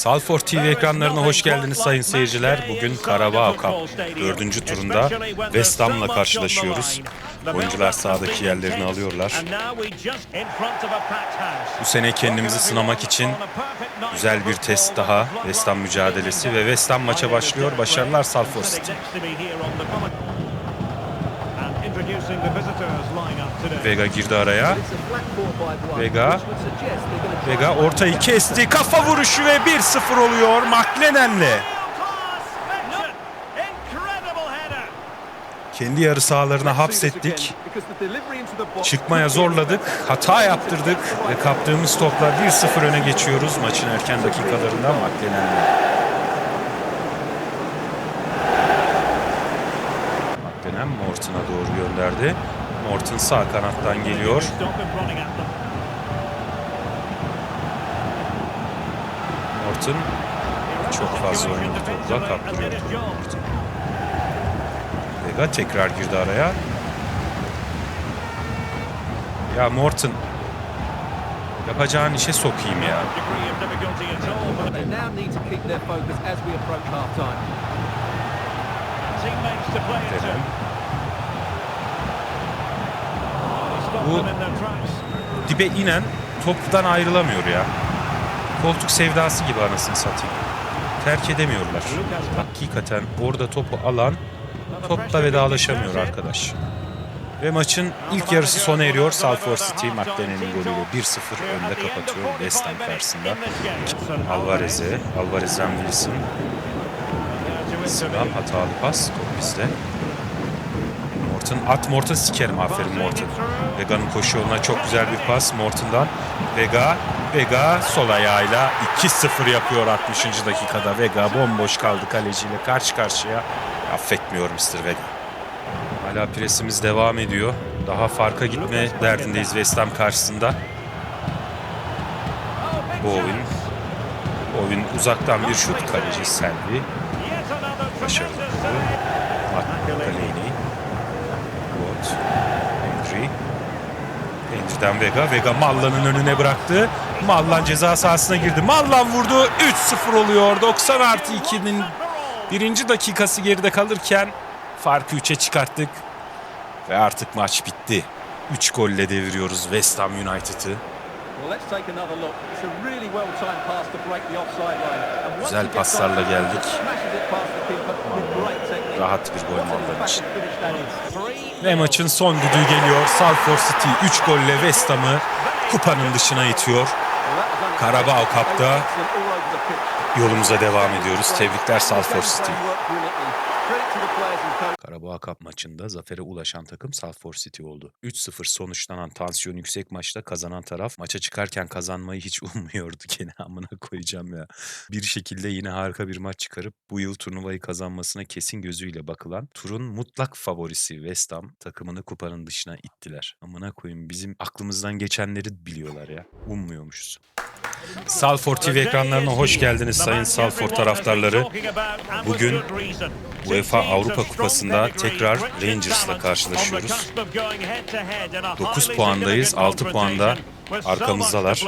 Salfor TV ekranlarına hoş geldiniz sayın seyirciler. Bugün Karabağ Cup 4. turunda West Ham'la karşılaşıyoruz. Oyuncular sahadaki yerlerini alıyorlar. Bu sene kendimizi sınamak için güzel bir test daha West Ham mücadelesi ve West Ham maça başlıyor. Başarılar Salford City. Vega girdi araya. Vega. Vega ortayı kesti. Kafa vuruşu ve 1-0 oluyor McLennan'le. Kendi yarı sahalarına hapsettik. Çıkmaya zorladık. Hata yaptırdık. Ve kaptığımız topla 1-0 öne geçiyoruz maçın erken dakikalarında McLennan'le. McLennan Morton'a doğru gönderdi. Morton sağ kanattan geliyor. Morton çok fazla oynadı topla kaptırıyor Morton. Vega tekrar girdi araya. Ya Morton yapacağın işe sokayım ya. They Bu dibe inen toptan ayrılamıyor ya. Koltuk sevdası gibi anasını satayım. Terk edemiyorlar. Hakikaten orada topu alan topla vedalaşamıyor arkadaş. Ve maçın ilk yarısı sona eriyor. Salford City McLennan'in golüyle 1-0 önde kapatıyor West Ham karşısında. Alvarez'e, Alvarez'den Wilson. Wilson'dan hatalı pas, top bizde. Morton, at Morton sikerim aferin Morton. Vega'nın koşu yoluna çok güzel bir pas Morton'dan. Vega, Vega sol ayağıyla 2-0 yapıyor 60. dakikada. Vega bomboş kaldı kaleciyle karşı karşıya. Affetmiyor Mr. Vega. Hala presimiz devam ediyor. Daha farka gitme derdindeyiz West Ham karşısında. Bowen. Bowen uzaktan bir şut kaleci Selvi. Başarılı. McLeaney. Watt. Henry'den Vega. Vega Mallan'ın önüne bıraktı. Mallan ceza sahasına girdi. Mallan vurdu. 3-0 oluyor. 90 artı 2'nin birinci dakikası geride kalırken farkı 3'e çıkarttık. Ve artık maç bitti. 3 golle deviriyoruz West Ham United'ı. Güzel paslarla geldik. Rahat bir gol Mallan için. Ve maçın son düdüğü geliyor. Salford City 3 golle West Ham'ı kupanın dışına itiyor. Were Cup'ta yolumuza devam ediyoruz. Tebrikler Salford City. worked brilliantly. Credit to the players and coach. Karabağ Cup maçında zafere ulaşan takım Salford City oldu. 3-0 sonuçlanan tansiyon yüksek maçta kazanan taraf maça çıkarken kazanmayı hiç ummuyordu gene amına koyacağım ya. Bir şekilde yine harika bir maç çıkarıp bu yıl turnuvayı kazanmasına kesin gözüyle bakılan turun mutlak favorisi West Ham takımını kupanın dışına ittiler. Amına koyayım bizim aklımızdan geçenleri biliyorlar ya. Ummuyormuşuz. Salford TV ekranlarına hoş geldiniz sayın Salford taraftarları. Bugün UEFA Avrupa Kupası'nda tekrar Rangers'la karşılaşıyoruz. 9 puandayız, 6 puanda arkamızdalar.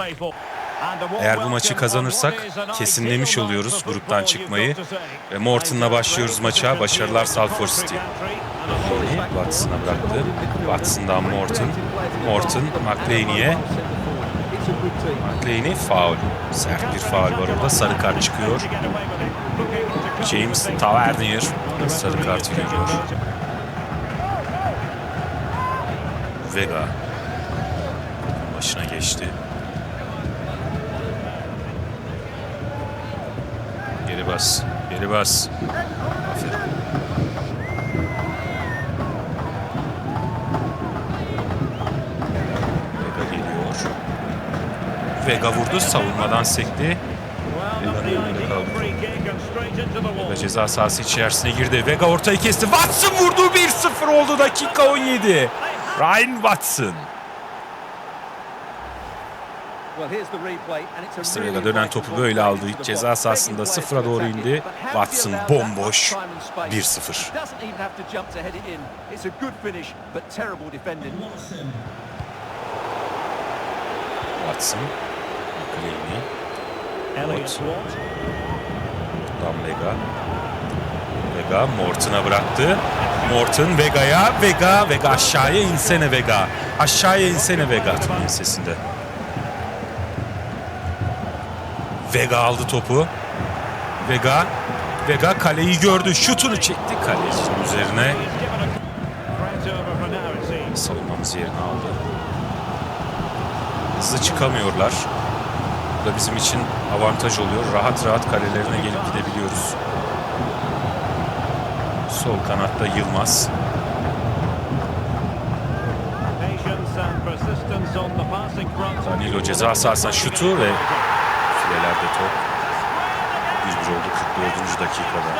Eğer bu maçı kazanırsak kesinlemiş oluyoruz gruptan çıkmayı. Ve Morton'la başlıyoruz maça. Başarılar Salford City. Watson'a bıraktı. Watson'dan Morton. Morton McLean'e. McLean'e faul. Sert bir faul var orada. Sarı kart çıkıyor. James Tavernier sarı kartı görüyor. Vega başına geçti. Geri bas. Geri bas. Aferin. Vega geliyor. Vega vurdu. Savunmadan sekti. Vega ceza sahası içerisine girdi. Vega ortayı kesti. Watson vurdu. 1-0 oldu. Dakika 17. Ryan Watson. Well, here's the replay and it's a Mr. really Vega dönen topu böyle aldı. The Ceza sahasında sıfıra doğru indi. Watson bomboş. much time and space? 1-0. He doesn't even have to jump to head it in. It's a good finish, but terrible defending. Watson. McLean'e. Vega. Morton'a bıraktı. Morton Vega'ya. Vega. Vega aşağıya insene Vega. Aşağıya insene Vega. Turnun sesinde. Vega aldı topu. Vega. Vega kaleyi gördü. Şutunu çekti. Kalecinin üzerine savunmamız yerini aldı. Hızlı çıkamıyorlar. Bu da bizim için avantaj oluyor. Rahat rahat kalelerine gelip gidebiliyoruz. Sol kanatta Yılmaz. Danilo ceza sahasına şutu ve filelerde top. 1-1 oldu 44. dakikada.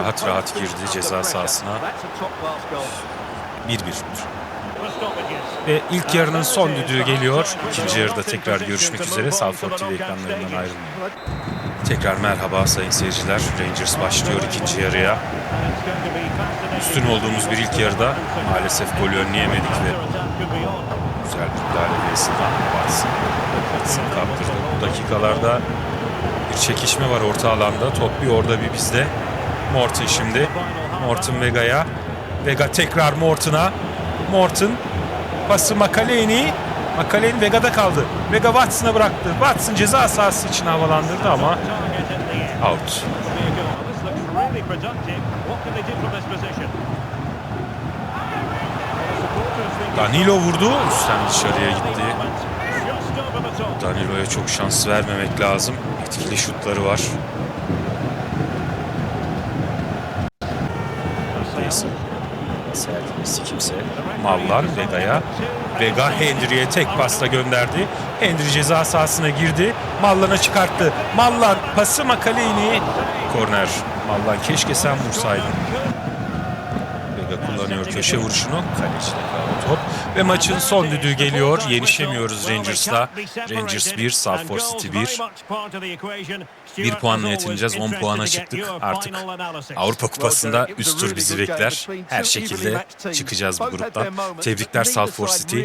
Rahat rahat girdi ceza sahasına. 1-1. For stoppages. Ve ilk yarının son düdüğü geliyor. İkinci yarıda tekrar görüşmek üzere. Salford TV ekranlarından ayrılmayın. Tekrar merhaba sayın seyirciler. Rangers başlıyor ikinci yarıya. Üstün olduğumuz bir ilk yarıda maalesef golü önleyemedik ve güzel bir müdahale Wilson'dan Watson. Watson kaptırdı. Bu dakikalarda bir çekişme var orta alanda. Top bir orada bir bizde. Morton şimdi. Morton Vega'ya. Vega tekrar Morton'a. Morton pası Makaleni. Makaleni Vega'da kaldı. Vega Watson'a bıraktı. Watson ceza sahası için havalandırdı ama out. Danilo vurdu. Üstten dışarıya gitti. Danilo'ya çok şans vermemek lazım. Etkili şutları var. Kimse. Mavlan Vega'ya. Vega Hendry'e tek pasla gönderdi. Hendry ceza sahasına girdi. Mallan'a çıkarttı. Mallan pası Makaleni. Korner. Mallan keşke sen vursaydın. Vega kullanıyor köşe vuruşunu. Kaldı top. Ve maçın son düdüğü geliyor. Yenişemiyoruz Rangers'la. Rangers 1, Salford City 1. Bir puanla yetineceğiz. 10 puana çıktık. Artık Avrupa Kupası'nda üst tur bizi bekler. Her şekilde çıkacağız bu gruptan. Tebrikler Salford City.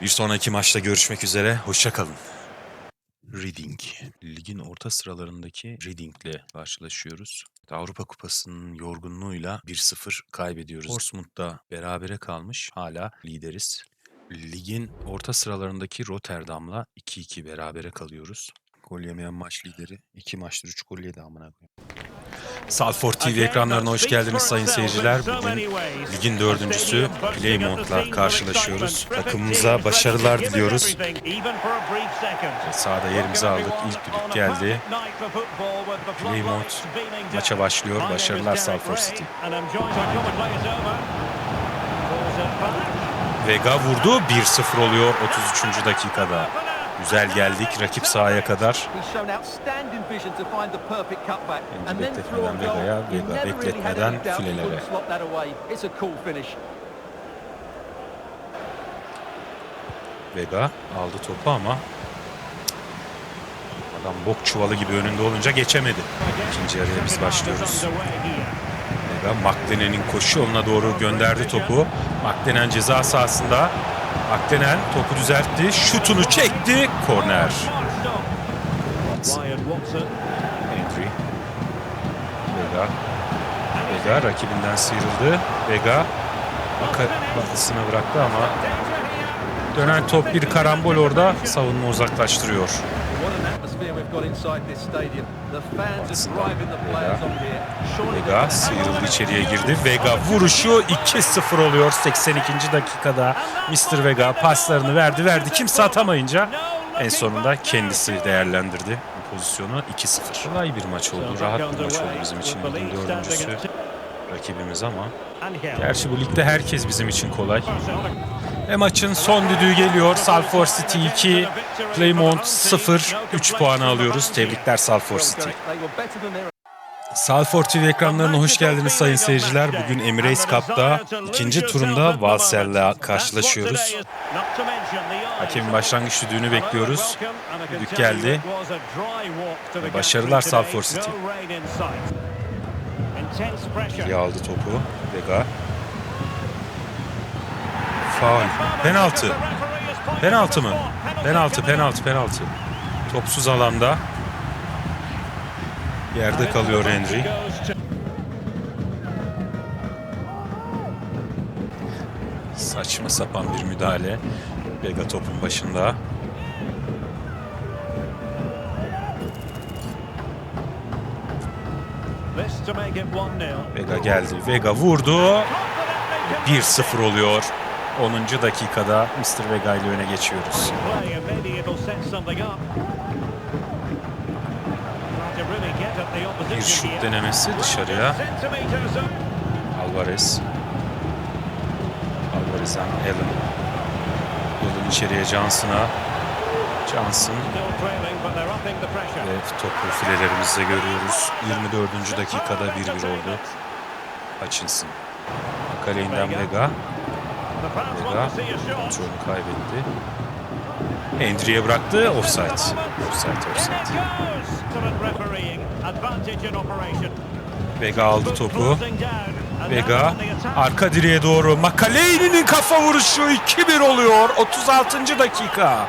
Bir sonraki maçta görüşmek üzere. Hoşçakalın. Reading. Ligin orta sıralarındaki Reading'le karşılaşıyoruz. Avrupa Kupası'nın yorgunluğuyla 1-0 kaybediyoruz. Portsmouth'da berabere kalmış. Hala lideriz. Ligin orta sıralarındaki Rotterdam'la 2-2 berabere kalıyoruz. Gol yemeyen maç lideri. 2 maçtır 3 gol yedi amına koyayım. Salford TV ekranlarına hoş geldiniz sayın seyirciler. Bugün ligin dördüncüsü Plymouth'la karşılaşıyoruz. Takımımıza başarılar diliyoruz. Sahada yerimizi aldık. İlk düdük geldi. Plymouth maça başlıyor. Başarılar Salford City. Vega vurdu. 1-0 oluyor 33. dakikada. Güzel geldik rakip sahaya kadar. Bence bekletmeden Vega'ya, Vega bekletmeden filelere. Vega aldı topu ama adam bok çuvalı gibi önünde olunca geçemedi. İkinci yarıya biz başlıyoruz. Vega Maklenen'in koşu yoluna doğru gönderdi topu. Maklenen ceza sahasında. Maklenen topu düzeltti. Şutunu çekti. Korner. Vega. Vega rakibinden sıyrıldı. Vega bakısına bıraktı ama dönen top bir karambol orada savunma uzaklaştırıyor. What an atmosphere we've got inside this stadium. The fans are driving the players on here. Surely Vega sıyrıldı içeriye girdi. Vega vuruşu 2-0 oluyor 82. dakikada. Mr. Vega paslarını verdi verdi. Kimse atamayınca en sonunda kendisi değerlendirdi bu pozisyonu 2-0. Kolay bir maç oldu. Rahat bir maç oldu bizim için. Ligin dördüncüsü rakibimiz ama gerçi bu ligde herkes bizim için kolay. Ve maçın son düdüğü geliyor. Salford City 2, Plymouth 0. 3 puanı alıyoruz. Tebrikler Salford City. Salford TV ekranlarına hoş geldiniz sayın seyirciler. Bugün Emirates Cup'ta ikinci turunda Valser'le karşılaşıyoruz. Hakemin başlangıç düdüğünü bekliyoruz. Düdük geldi. Başarılar Salford City. İyi aldı topu. Vega. Faul. Penaltı. Penaltı mı? Penaltı, penaltı, penaltı. Topsuz alanda. Yerde kalıyor Henry. Saçma sapan bir müdahale. Vega topun başında. This to make it 1-0. Vega geldi. Vega vurdu. 1-0 oluyor. 10. dakikada Mr. Vega ile öne geçiyoruz. Bir şut denemesi dışarıya. Alvarez. Alvarez'den Allen. Allen içeriye Johnson'a. Johnson ve topu filelerimizde görüyoruz. 24. dakikada 1-1 oldu. Hutchinson. Kaley'inden Vega. The fans Vega want to see a shot. kontrolü kaybetti. Hendry'e bıraktı. Offside. Offside, offside. Vega aldı topu. Vega arka direğe doğru. Makaleyni'nin kafa vuruşu 2-1 oluyor. 36. dakika.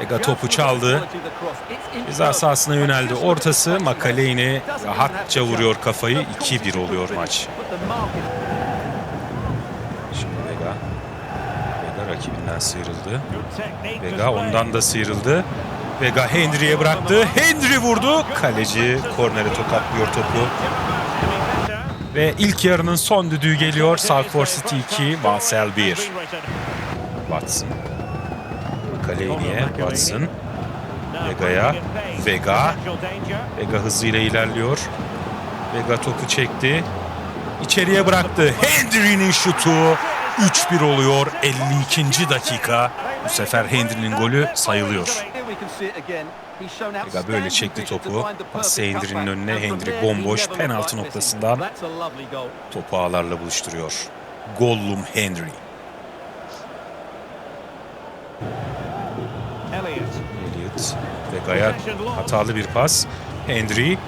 Vega topu çaldı. Ceza sahasına yöneldi. Ortası Makaleyni rahatça vuruyor kafayı. 2-1 oluyor maç. Şimdi Vega. Vega rakibinden sıyrıldı. Vega ondan da sıyrıldı. Vega Hendry'e bıraktı. Hendry vurdu. Kaleci kornere tokatlıyor topu. Ve ilk yarının son düdüğü geliyor. Salford City 2, Basel 1. Watson. Kaleyni'ye Watson. Vega'ya. Vega. Vega hızıyla ilerliyor. Vega topu çekti. İçeriye bıraktı. Hendry'nin şutu 3-1 oluyor 52. dakika. Bu sefer Hendry'nin golü sayılıyor. Vega böyle çekti topu. Pası Hendry'nin önüne. Hendry bomboş penaltı noktasından Topu ağlarla buluşturuyor. Gollum Henry. Elliot. Elliot. Vega'ya hatalı bir pas. Hendry.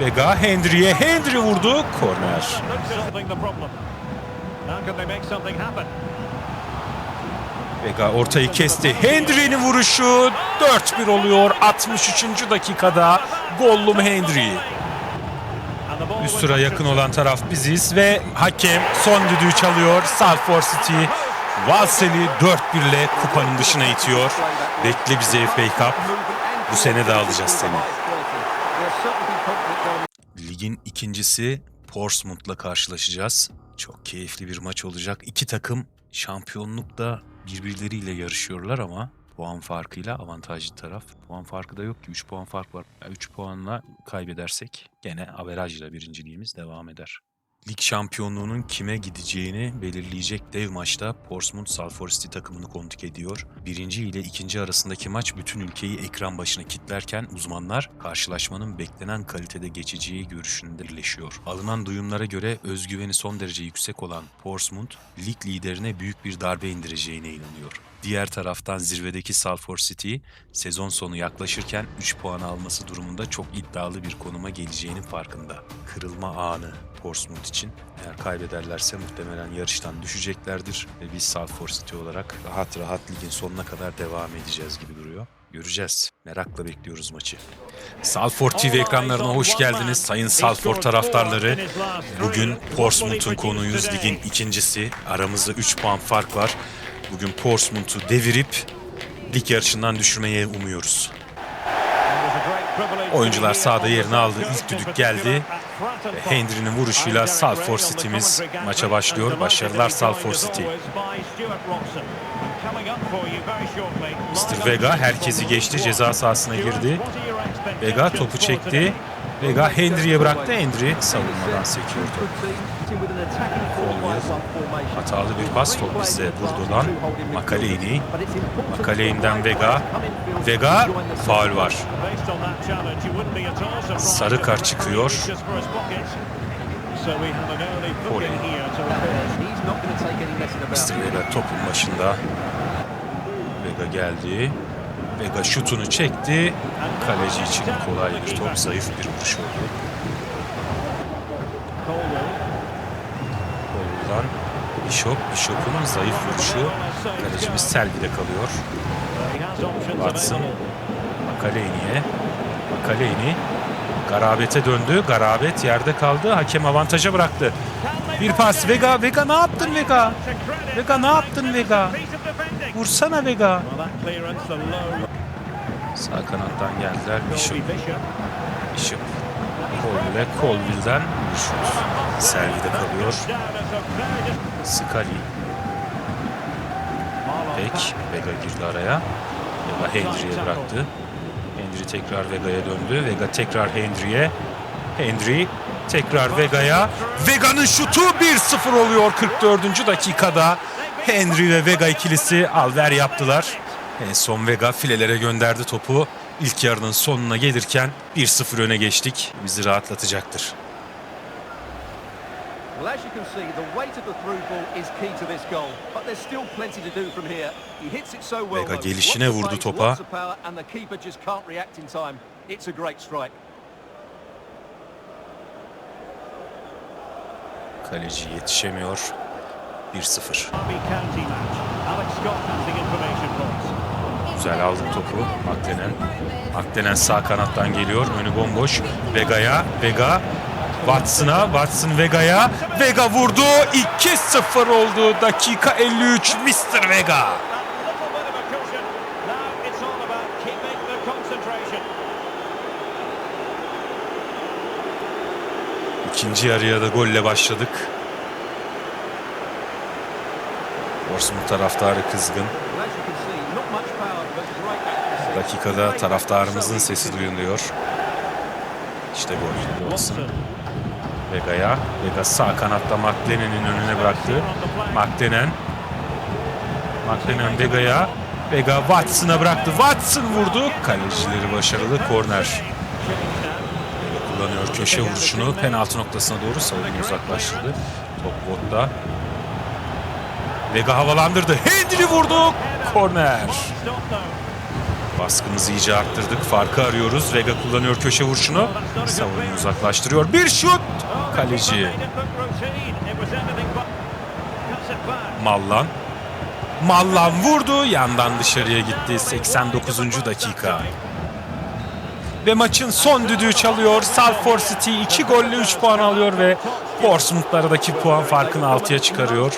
Vega Hendry'e Hendry vurdu. Korner. Vega ortayı kesti. Hendry'nin vuruşu 4-1 oluyor 63. dakikada. Gollum Hendry. Üst sıra yakın olan taraf biziz ve hakem son düdüğü çalıyor. Salford City Valsel'i 4-1 ile kupanın dışına itiyor. Bekle bizi FA Cup. Bu sene de alacağız seni. Ligin ikincisi Portsmouth'la karşılaşacağız. Çok keyifli bir maç olacak. İki takım şampiyonlukta birbirleriyle yarışıyorlar ama puan farkıyla avantajlı taraf. Puan farkı da yok ki 3 puan fark var. 3 puanla kaybedersek gene averajla birinciliğimiz devam eder. Lig şampiyonluğunun kime gideceğini belirleyecek dev maçta Portsmouth Salford City takımını konuk ediyor. Birinci ile ikinci arasındaki maç bütün ülkeyi ekran başına kitlerken uzmanlar karşılaşmanın beklenen kalitede geçeceği görüşünde birleşiyor. Alınan duyumlara göre özgüveni son derece yüksek olan Portsmouth, lig liderine büyük bir darbe indireceğine inanıyor. Diğer taraftan zirvedeki Salford City sezon sonu yaklaşırken 3 puan alması durumunda çok iddialı bir konuma geleceğinin farkında. Kırılma anı Portsmouth için. Eğer kaybederlerse muhtemelen yarıştan düşeceklerdir ve biz Salford City olarak rahat rahat ligin sonuna kadar devam edeceğiz gibi duruyor. Göreceğiz. Merakla bekliyoruz maçı. Salford TV ekranlarına hoş geldiniz sayın Salford taraftarları. Bugün Portsmouth'un konuyuz. Ligin ikincisi. Aramızda 3 puan fark var. Bugün Portsmouth'u devirip lig yarışından düşürmeyi umuyoruz. Oyuncular sahada yerini aldı. İlk düdük geldi. Ve Hendry'nin vuruşuyla Salford City'miz maça başlıyor. Başarılar Salford City. Mr. Vega herkesi geçti. Ceza sahasına girdi. Vega topu çekti. Vega Hendry'e bıraktı. Hendry savunmadan sekiyor topu. Hatalı bir pas top bizde vurdulan Makaleyni. Makaleyni'den Vega. Vega faul var. Sarı kart çıkıyor. Oley. Mr. Vega topun başında. Vega geldi. Vega şutunu çekti. Kaleci için kolay bir top, zayıf bir vuruş oldu. Bishop, Bishop'un zayıf vuruşu. Kalecimiz Selvi'de kalıyor. Watson. Makaleyni'ye. Makaleyni. Garabet'e döndü. Garabet yerde kaldı. Hakem avantaja bıraktı. Bir pas. Vega. Vega ne yaptın Vega? Vega ne yaptın Vega? Vursana Vega. Sağ kanattan geldiler. Bishop. Bishop. Colville. Colville'den bir şut. Selvi'de kalıyor. Scully. Peck. Vega girdi araya. Vega Hendry'e bıraktı. Hendry tekrar Vega'ya döndü. Vega tekrar Hendry'e. Hendry tekrar Vega'ya. Vega'nın şutu 1-0 oluyor 44. dakikada. Hendry ve Vega ikilisi alver yaptılar. En son Vega filelere gönderdi topu. İlk yarının sonuna gelirken 1-0 öne geçtik. Bizi rahatlatacaktır. Well, as you can see, the weight of the through ball is key to this goal. But there's still plenty to do from here. He hits it so well. Vega gelişine vurdu topa. and the keeper just can't react in time. It's a great strike. Kaleci yetişemiyor. 1-0. Güzel aldık topu. Akdenen. Akdenen sağ kanattan geliyor. Önü bomboş. Vega'ya. Vega. Watson'a. Watson Vega'ya. Vega vurdu. 2-0 oldu. Dakika 53. Mr. Vega. İkinci yarıya da golle başladık. Borsumut taraftarı kızgın. Well, as you can see, not much power, but great accuracy. Dakikada taraftarımızın sesi duyuluyor. İşte gol. Vega'ya. Vega sağ kanatta McLennan'in önüne bıraktı. McLennan. McLennan Vega'ya. Vega Watson'a bıraktı. Watson vurdu. Kalecileri başarılı. Korner. Vega kullanıyor köşe vuruşunu. Penaltı noktasına doğru savunma uzaklaştırdı. Top botta. Vega havalandırdı. Hendry vurdu. Korner. Baskımızı iyice arttırdık. Farkı arıyoruz. Vega kullanıyor köşe vuruşunu. Savunmayı uzaklaştırıyor. Bir şut. Kaleci Mallan. Mallan vurdu. Yandan dışarıya gitti. 89. dakika. Ve maçın son düdüğü çalıyor. Salford City 2 golle 3 puan alıyor ve Portsmouth'lardaki puan farkını 6'ya çıkarıyor.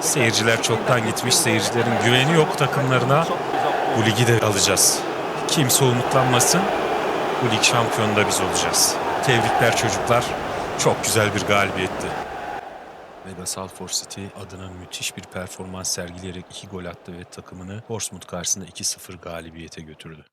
Seyirciler çoktan gitmiş. Seyircilerin güveni yok takımlarına. Bu ligi de alacağız. Kimse umutlanmasın. Bu lig şampiyonu da biz olacağız. Tebrikler çocuklar. Çok güzel bir galibiyetti. Vega Salford City adına müthiş bir performans sergileyerek 2 gol attı ve takımını Portsmouth karşısında 2-0 galibiyete götürdü.